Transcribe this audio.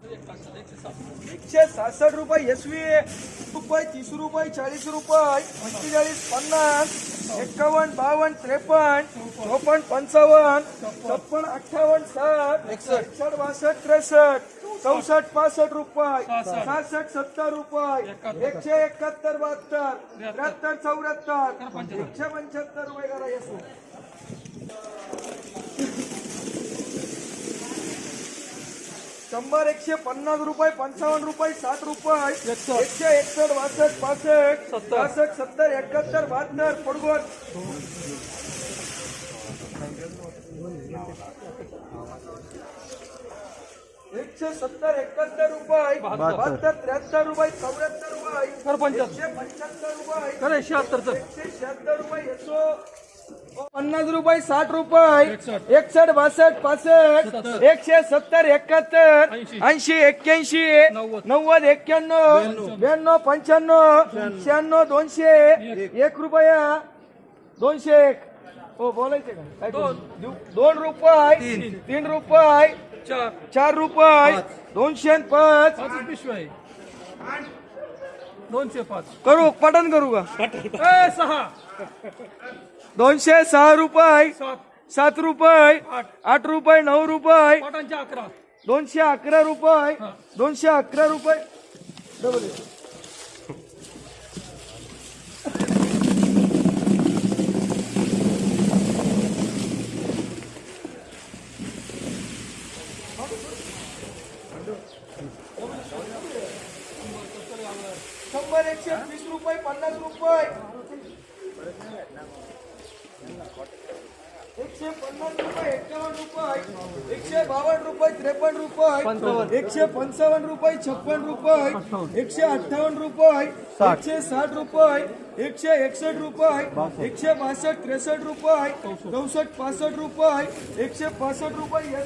एकशे सहासष्ट रुपये एसवी रुपये तीस रुपये चाळीस रुपये पंचेचाळीस पन्नास एकावन्न बावन्न त्रेपन्न चोपन्न पंचावन्न छप्पन अठ्ठावन्न साठ एकसष्ट. बासष्ट त्रेसष्ट चौसष्ट पासष्ट रुपये सहासष्ट. सत्तर रुपये एकशे एकाहत्तर बहात्तर त्र्याहत्तर चौऱ्याहत्तर एकशे पंच्याहत्तर. रुपये करा येसू शंभर एकशे पन्नास रुपये पंचावन्न रुपये साठ रुपये एकशे एकसष्ट बासष्ट पासष्ट बासष्ट सत्तर एकाहत्तर बहात्तर पडगोट एकशे सत्तर एकाहत्तर रुपये बहात्तर. त्र्याहत्तर रुपये चौऱ्याहत्तर रुपये पंच्याहत्तर रुपये एकशे शहात्तर रुपये एकशे पन्नास रुपये साठ रुपये एकसष्ट बासष्ट पासष्ट एकशे सत्तर एकाहत्तर ऐंशी. एक्क्याऐंशी नव्वद. एक्क्याण्णव ब्याण्णव. पंच्याण्णव शहाण्णव दोनशे. एक. रुपया. दोनशे एक. हो बोलायचे का? दोन. रुपये. तीन. रुपये. चार. रुपये. दोनशे पाच. दोनशे पाच. करू पटन करू का? ए, सहा. दोनशे सहा रुपये सात. सात रुपये आठ. रुपये नऊ रुपये. पाटांचे अकरा. दोनशे अकरा रुपये दोनशे अकरा रुपये. डबल शंभर एकशे वीस रुपये पन्नास रुपये. एकशे पन्नास रुपये एकावन्न रुपये एकशे बावन्न रुपये त्रेपन्न रुपये एकशे पंचावन्न रुपये छप्पन रुपये एकशे अठ्ठावन्न रुपये एकशे साठ रुपये एकशे एकसष्ट रुपये एकशे बासष्ट त्रेसष्ट रुपये चौसष्ट पासष्ट रुपये एकशे पासष्ट रुपये